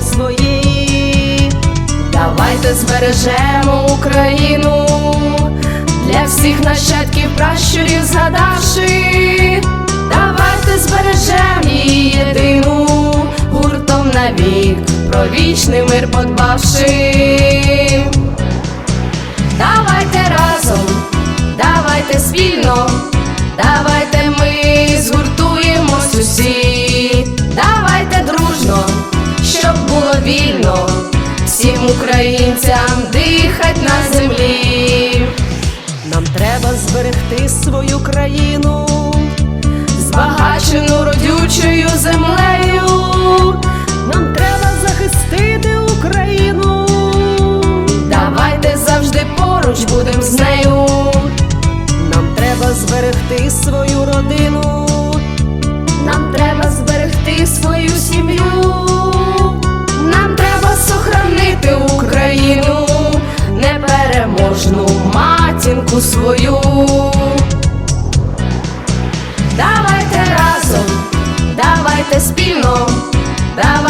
пам'яті давайте збережемо Україну для всіх нащадків пращурів згадавши, давайте збережемо її єдину гуртом навік, про вічний мир подбавши. Давайте разом, давайте спільно, давайте. Українцям дихать на землі. Нам треба зберегти свою країну. збагачену родючою землею. Нам треба захистити Україну. Давайте завжди поруч будем з нею. Нам треба зберегти свою давайте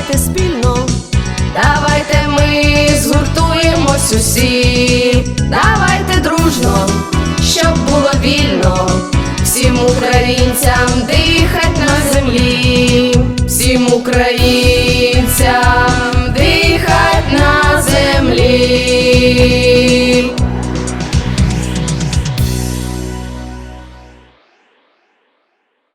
давайте спільно. Давайте ми згуртуємось усі, давайте дружно, щоб було вільно, всім українцям дихать на землі, всім українцям